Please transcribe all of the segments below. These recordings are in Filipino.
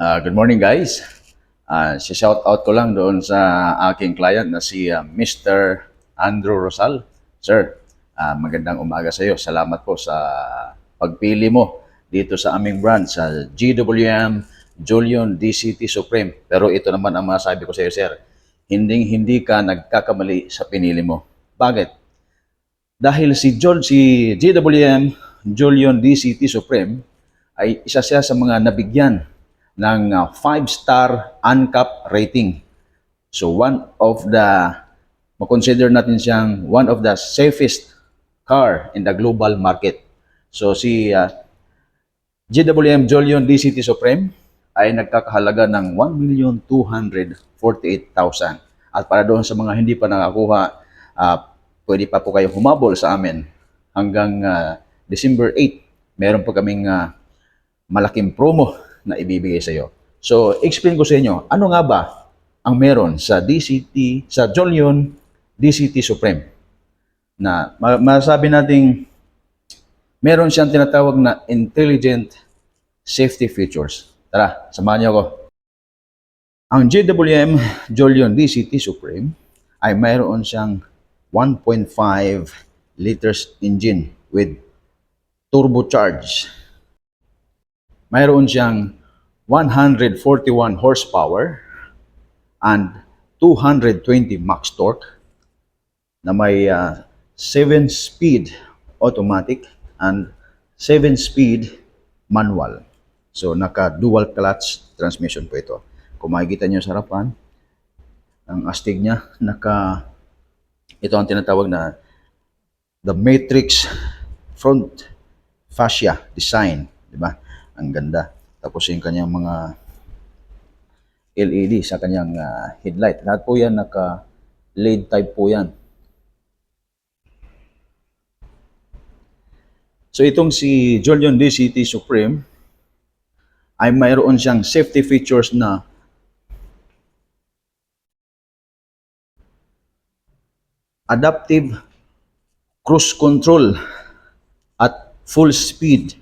Ah, good morning guys. Ah, si shout out ko lang doon sa aking client na si ah, Mr. Andrew Rosal. Sir, ah, magandang umaga sa iyo. Salamat po sa pagpili mo dito sa aming branch sa GWM Julian DCT Supreme. Pero ito naman ang masabi ko sa iyo, sir. Hindi hindi ka nagkakamali sa pinili mo. Bakit? Dahil si George, si GWM Julian DCT Supreme ay isa siya sa mga nabigyan ng 5-star UNCAP rating. So one of the, makonsider natin siyang one of the safest car in the global market. So si uh, GWM Julian DCT Supreme ay nagkakahalaga ng 1,248,000. At para doon sa mga hindi pa nakakuha, ah, pwede pa po kayo humabol sa amin hanggang ah, December 8. Meron po kaming ah, malaking promo na ibibigay sa iyo. So, explain ko sa inyo, ano nga ba ang meron sa DCT, sa Jolion DCT Supreme? Na ma- masabi nating meron siyang tinatawag na intelligent safety features. Tara, samahan niyo ako. Ang JWM Jolion DCT Supreme ay mayroon siyang 1.5 liters engine with turbocharged mayroon siyang 141 horsepower and 220 max torque na may 7-speed automatic and 7-speed manual. So, naka-dual clutch transmission po ito. Kung makikita nyo sa harapan, ang astig niya, naka, ito ang tinatawag na the matrix front fascia design, di ba? Ang ganda. Tapos yung kanyang mga LED sa kanyang ah, headlight. Lahat po yan naka LED type po yan. So itong si Julian DCT Supreme ay mayroon siyang safety features na adaptive cruise control at full speed.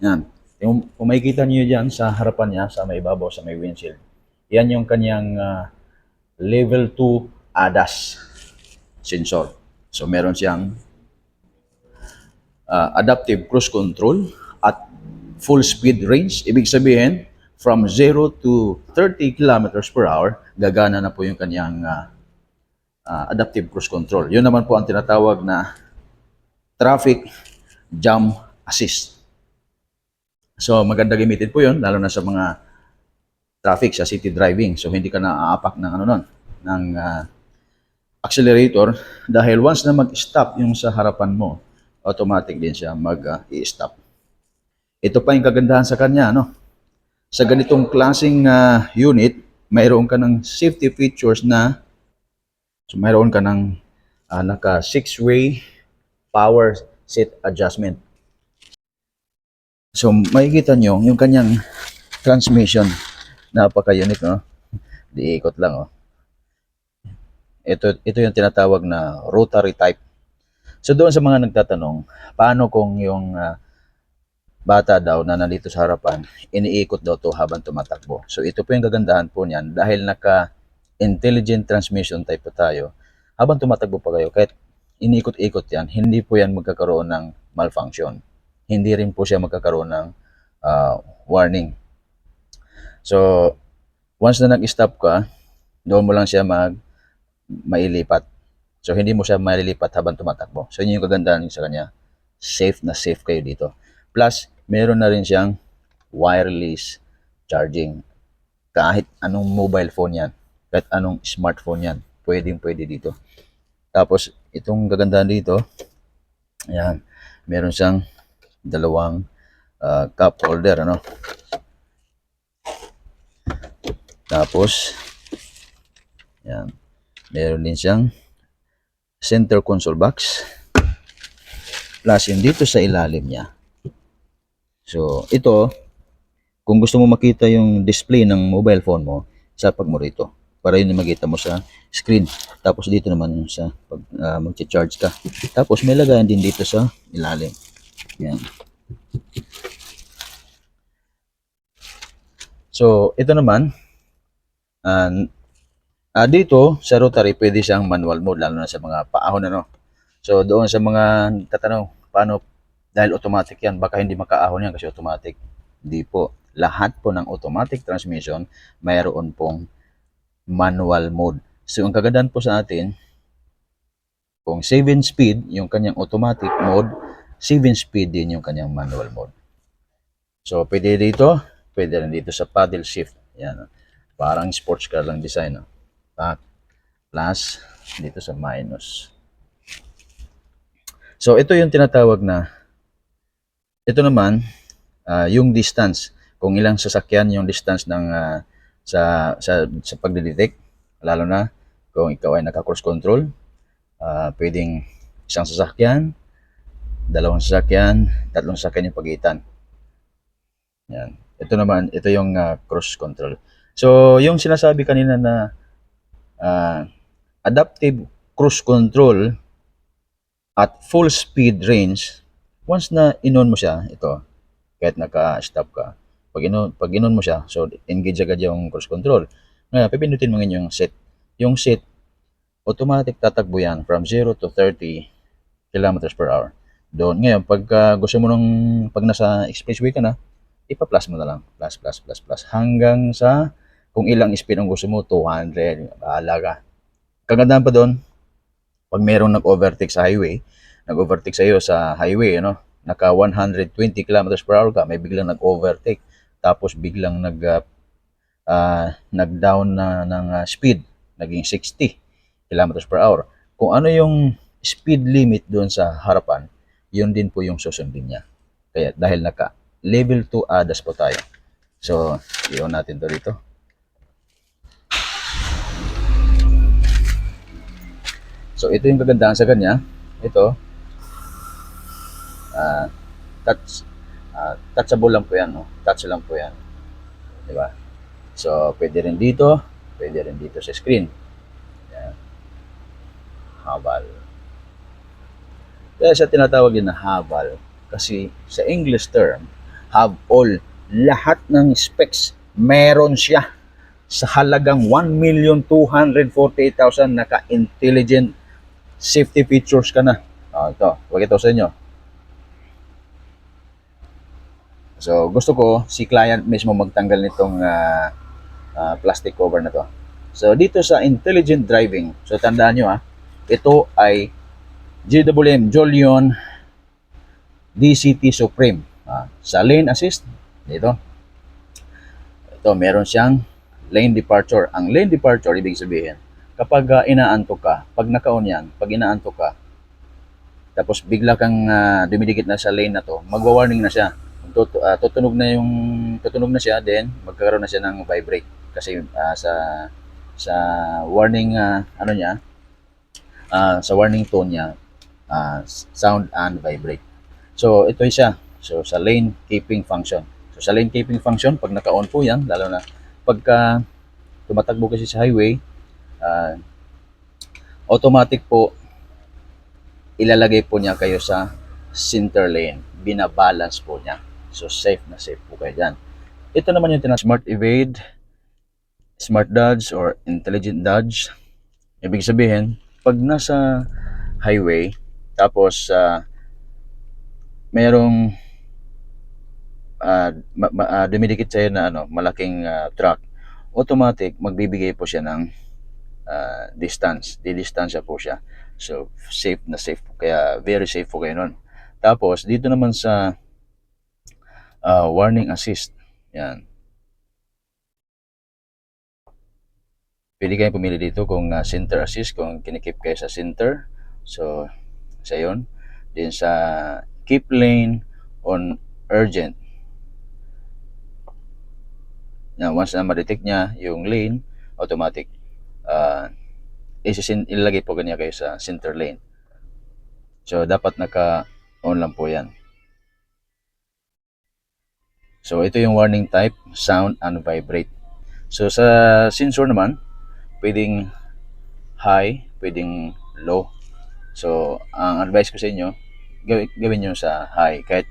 Yan. Yung, kung makikita niyo dyan sa harapan niya, sa may ibabaw, sa may windshield, yan yung kanyang ah, level 2 ADAS sensor. So meron siyang ah, adaptive cruise control at full speed range. Ibig sabihin, from 0 to 30 kilometers per hour, gagana na po yung kanyang ah, ah, adaptive cruise control. Yun naman po ang tinatawag na traffic jam assist. So maganda gamitin po 'yon lalo na sa mga traffic sa city driving. So hindi ka na aapak ng ano nun, ng ah, accelerator dahil once na mag-stop yung sa harapan mo, automatic din siya mag-i-stop. Ito pa yung kagandahan sa kanya, no? Sa ganitong klaseng ah, unit, mayroon ka ng safety features na so mayroon ka ng ah, naka six-way power seat adjustment. So, makikita nyo yung kanyang transmission. Napaka-unique, no? Di ikot lang, oh. Ito, ito yung tinatawag na rotary type. So, doon sa mga nagtatanong, paano kung yung ah, bata daw na nandito sa harapan, iniikot daw to habang tumatakbo. So, ito po yung kagandahan po niyan dahil naka intelligent transmission type po tayo. Habang tumatakbo pa kayo, kahit iniikot-ikot yan, hindi po yan magkakaroon ng malfunction hindi rin po siya magkakaroon ng ah, warning. So, once na nag-stop ka, doon mo lang siya mag mailipat. So, hindi mo siya maililipat habang tumatakbo. So, yun yung kagandahan sa kanya. Safe na safe kayo dito. Plus, meron na rin siyang wireless charging. Kahit anong mobile phone yan, kahit anong smartphone yan, pwedeng pwede dito. Tapos, itong kagandahan dito, ayan, meron siyang dalawang ah, cup holder ano? Tapos yan. Meron din siyang center console box. Plus yung dito sa ilalim niya. So ito kung gusto mo makita yung display ng mobile phone mo sapag mo rito. Para yun makita mo sa screen. Tapos dito naman sa pag ah, mag-charge ka. Tapos may lagayan din dito sa ilalim yan. So, ito naman, ah, ah, dito sa rotary, pwede siyang manual mode, lalo na sa mga paahon, ano. So, doon sa mga tatanong, paano, dahil automatic yan, baka hindi makaahon yan kasi automatic. Hindi po. Lahat po ng automatic transmission, mayroon pong manual mode. So, ang kagandahan po sa atin, kung 7 speed, yung kanyang automatic mode, 7 speed din yung kanyang manual mode. So, pwede dito, pwede rin dito sa paddle shift. Yan. Parang sports car lang design. No? Back, plus, dito sa minus. So, ito yung tinatawag na, ito naman, ah, yung distance. Kung ilang sasakyan yung distance ng ah, sa, sa, sa pagdidetect, lalo na kung ikaw ay naka-cross control, ah, pwedeng isang sasakyan, dalawang sasakyan, tatlong sasakyan yung pagitan. Yan. Ito naman, ito yung ah, cross control. So, yung sinasabi kanina na ah, adaptive cruise control at full speed range, once na inon mo siya, ito, kahit naka-stop ka, pag inon, pag inon mo siya, so engage agad yung cruise control. Ngayon, pipindutin mo ngayon yung set. Yung set, automatic tatakbo yan from 0 to 30 kilometers per hour. Doon. Ngayon, pag ah, gusto mo nung, pag nasa expressway ka na, ipa-plus mo na lang. Plus, plus, plus, plus. Hanggang sa, kung ilang speed ang gusto mo, 200. Bahala ka. Kagandahan pa doon, pag merong nag-overtake sa highway, nag-overtake sa iyo sa highway, ano, naka 120 kilometers per hour ka, may biglang nag-overtake, tapos biglang nag ah, ah, nag-down na ng ah, speed, naging 60 kilometers per hour. Kung ano yung speed limit doon sa harapan, yun din po yung susundin niya. Kaya dahil naka level 2 ADAS po tayo. So, i-on natin to dito. So, ito yung kagandahan sa kanya. Ito, ah touch, ah, touchable lang po yan. No? Touch lang po yan. Di ba? So, pwede rin dito, pwede rin dito sa screen. Yan. Habal. Kaya siya tinatawag din na habal. Kasi sa English term, have all, lahat ng specs, meron siya sa halagang 1,248,000 naka-intelligent safety features ka na. Ah, ito, wag ito sa inyo. So, gusto ko si client mismo magtanggal nitong ah, ah, plastic cover na to. So, dito sa intelligent driving, so tandaan nyo ha, ito ay GWM Jolion DCT Supreme. Ah, sa lane assist, dito. Ito, meron siyang lane departure. Ang lane departure, ibig sabihin, kapag ah, inaantok ka, pag naka-on yan, pag inaantok ka, tapos bigla kang ah, dumidikit na sa lane na to, magwa-warning na siya. Tut- ah, tutunog na yung tutunog na siya, then magkakaroon na siya ng vibrate kasi ah, sa sa warning ah, ano niya, ah, sa warning tone niya, ah, sound and vibrate. So ito siya. So sa lane keeping function. So sa lane keeping function, pag naka-on po yan, lalo na pagka tumatakbo kasi sa highway, ah, automatic po ilalagay po niya kayo sa center lane. Binabalance po niya. So safe na safe po kayo dyan. Ito naman yung tinatawag smart evade, smart dodge or intelligent dodge. Ibig sabihin, pag nasa highway, tapos ah, merong ah, ma- ma- ah, dumidikit sa'yo na ano, malaking ah, truck, automatic magbibigay po siya ng ah, distance. Didistansya po siya. So, safe na safe po. Kaya, very safe po kayo nun. Tapos, dito naman sa ah, warning assist. Yan. Pwede kayo pumili dito kung ah, center assist, kung kinikip kayo sa center. So, sa yun. Then sa keep lane on urgent. Yan, once na ma-detect niya yung lane, automatic uh, isisin, ilalagay po ganyan kayo sa center lane. So, dapat naka-on lang po yan. So, ito yung warning type, sound and vibrate. So, sa sensor naman, pwedeng high, pwedeng low. So, ang advice ko sa inyo, gawin, gawin nyo sa high. Kahit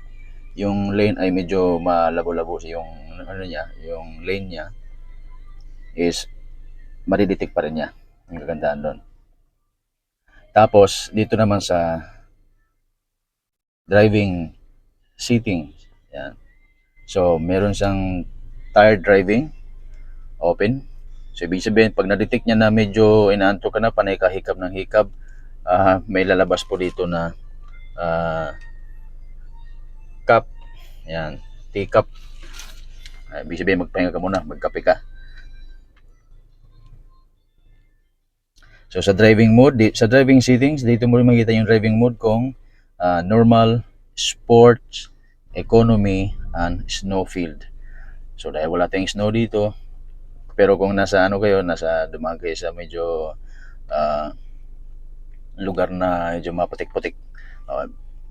yung lane ay medyo malabo-labo yung ano niya, yung lane niya is madidetect pa rin niya. Ang kagandahan doon. Tapos, dito naman sa driving seating. Yan. So, meron siyang tire driving, open. So, ibig sabihin, pag na-detect niya na medyo inaanto ka na, panay ka hikab ng hikab, ah, may lalabas po dito na ah, cup. Yan. Teacup. Uh, ibig sabihin, magpahinga ka muna, magkape ka. So sa driving mode, di, sa driving settings, dito mo rin makita yung driving mode kung ah, normal, sports, economy, and snow field. So dahil wala tayong snow dito, pero kung nasa ano kayo, nasa dumaan sa medyo ah, lugar na medyo maputik-putik, uh,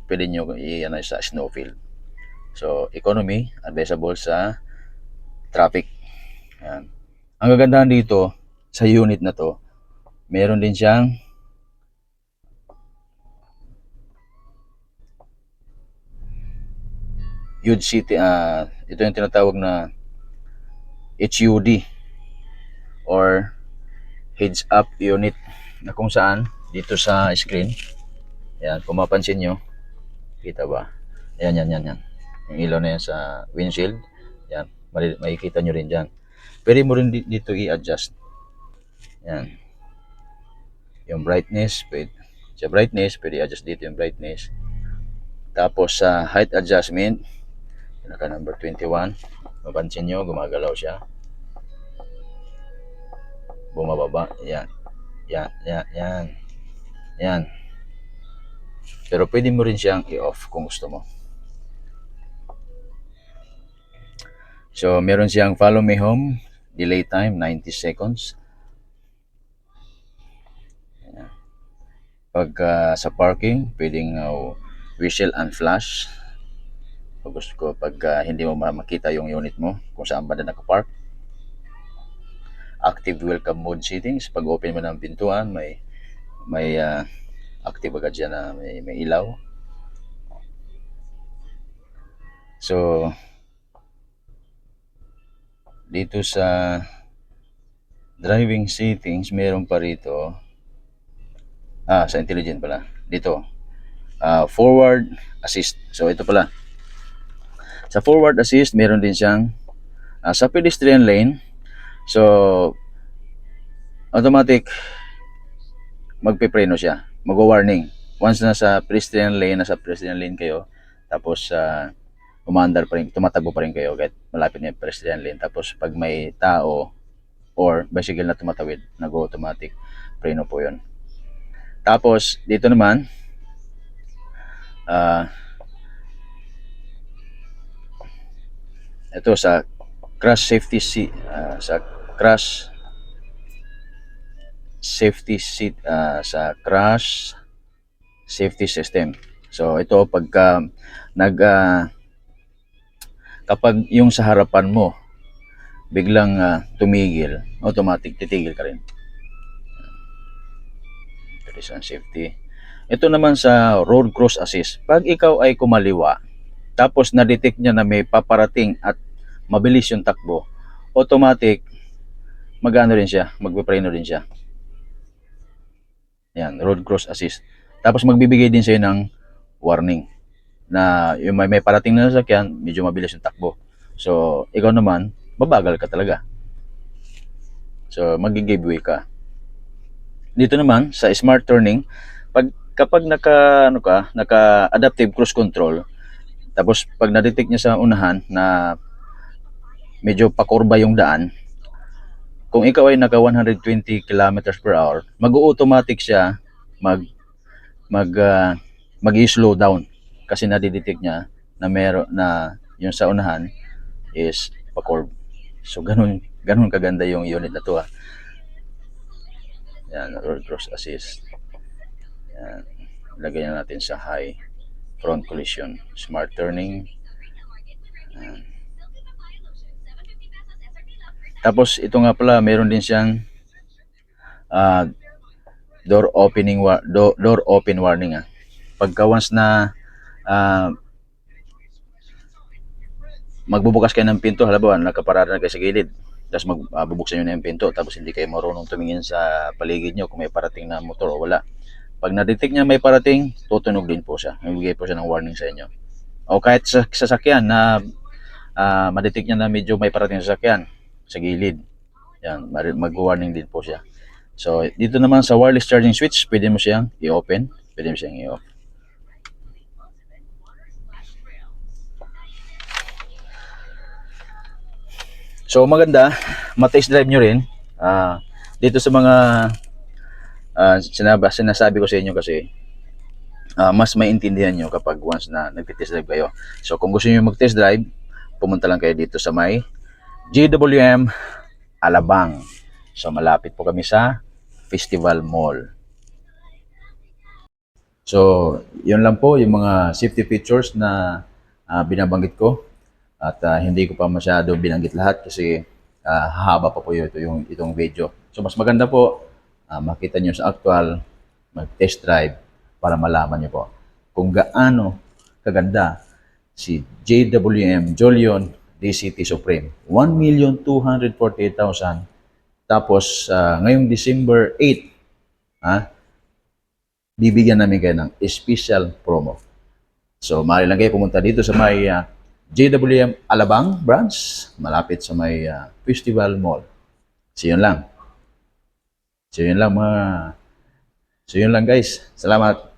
pwede nyo i-ano sa snow field. So economy, advisable sa traffic. Yan. Ang kagandahan dito sa unit na to, meron din siyang HUD city ah ito yung tinatawag na HUD or heads up unit na kung saan dito sa screen. Yan kung mapansin nyo kita ba? Yan yan yan yan. Yung ilaw na yan sa windshield. Yan mali- makikita nyo rin dyan. Pwede mo rin di- dito i-adjust. Yan yung brightness pwede sa brightness pwede i-adjust dito yung brightness. Tapos sa height adjustment naka number 21 mapansin nyo gumagalaw siya. Bumababa. Yan yan yan yan yan pero pwede mo rin siyang i-off kung gusto mo. So meron siyang follow me home delay time 90 seconds. Pag ah, sa parking pwedeng uh, whistle and flash. Pag gusto ko pag ah, hindi mo ma- makita yung unit mo kung saan ba na nakapark. Active welcome mode settings. Pag open mo ng pintuan may may ah, active agad dyan na may, may ilaw. So dito sa driving settings meron pa rito. Ah sa intelligent pala. Dito. Ah, forward assist. So ito pala. Sa forward assist meron din siyang ah, sa pedestrian lane. So automatic magpipreno siya. Magwa-warning once na sa pedestrian lane nasa pedestrian lane kayo tapos sa umandar pa rin tumatakbo pa rin kayo kahit malapit na yung pedestrian lane. Tapos pag may tao or bicycle na tumatawid nag-automatic preno po yun. Tapos dito naman ah ito sa crash safety seat ah, sa crash safety seat ah, sa crash safety system. So ito pagka nag ah, kapag yung sa harapan mo biglang ah, tumigil, automatic titigil ka rin. Collision safety. Ito naman sa road cross assist. Pag ikaw ay kumaliwa, tapos na-detect niya na may paparating at mabilis yung takbo, automatic magano rin siya, magpipreno rin siya. Yan, road cross assist. Tapos magbibigay din sa'yo ng warning na yung may, may parating na sasakyan, medyo mabilis yung takbo. So, ikaw naman, babagal ka talaga. So, mag-giveaway ka. Dito naman, sa smart turning, pag, kapag naka, ano ka, naka adaptive cruise control, tapos pag na-detect niya sa unahan na medyo pakurba yung daan, kung ikaw ay naka 120 kilometers per hour, mag-automatic siya mag mag ah, mag-slow down kasi nadidetect niya na meron na yung sa unahan is pakurb. So ganun ganun kaganda yung unit na to ah. Yan, road cross assist. Yan. Lagay na natin sa high front collision, smart turning. Tapos ito nga pala, meron din siyang ah, door opening wa- do- door open warning ah. Pagka once na ah, magbubukas kayo ng pinto, halimbawa, nakaparada na kayo sa gilid, tapos magbubuksan nyo na yung pinto, tapos hindi kayo marunong tumingin sa paligid nyo kung may parating na motor o wala. Pag na-detect niya may parating, tutunog din po siya. Magbigay po siya ng warning sa inyo. O kahit sa sasakyan na uh, ma-detect niya na medyo may parating sa sasakyan sa gilid. Yan, mag-warning din po siya. So, dito naman sa wireless charging switch, pwede mo siyang i-open, pwede mo siyang i-off. So, maganda, ma-test drive nyo rin. Ah, dito sa mga ah, sinaba, sinasabi ko sa inyo kasi ah, mas maintindihan nyo kapag once na nagtitest drive kayo. So, kung gusto nyo mag-test drive, pumunta lang kayo dito sa may GWM Alabang. So, malapit po kami sa Festival Mall. So, yun lang po yung mga safety features na ah, binabanggit ko. At ah, hindi ko pa masyado binanggit lahat kasi ah, hahaba pa po ito yung itong video. So, mas maganda po ah, makita nyo sa actual mag-test drive para malaman nyo po kung gaano kaganda si JWM Jolion DCT Supreme. 1,248,000 tapos ah, ngayong December 8 ha, bibigyan namin kayo ng special promo. So, maaari lang kayo pumunta dito sa may ah, JWM Alabang branch, malapit sa may ah, Festival Mall. So, yun lang. So, yun lang mga... So, yun lang guys. Salamat.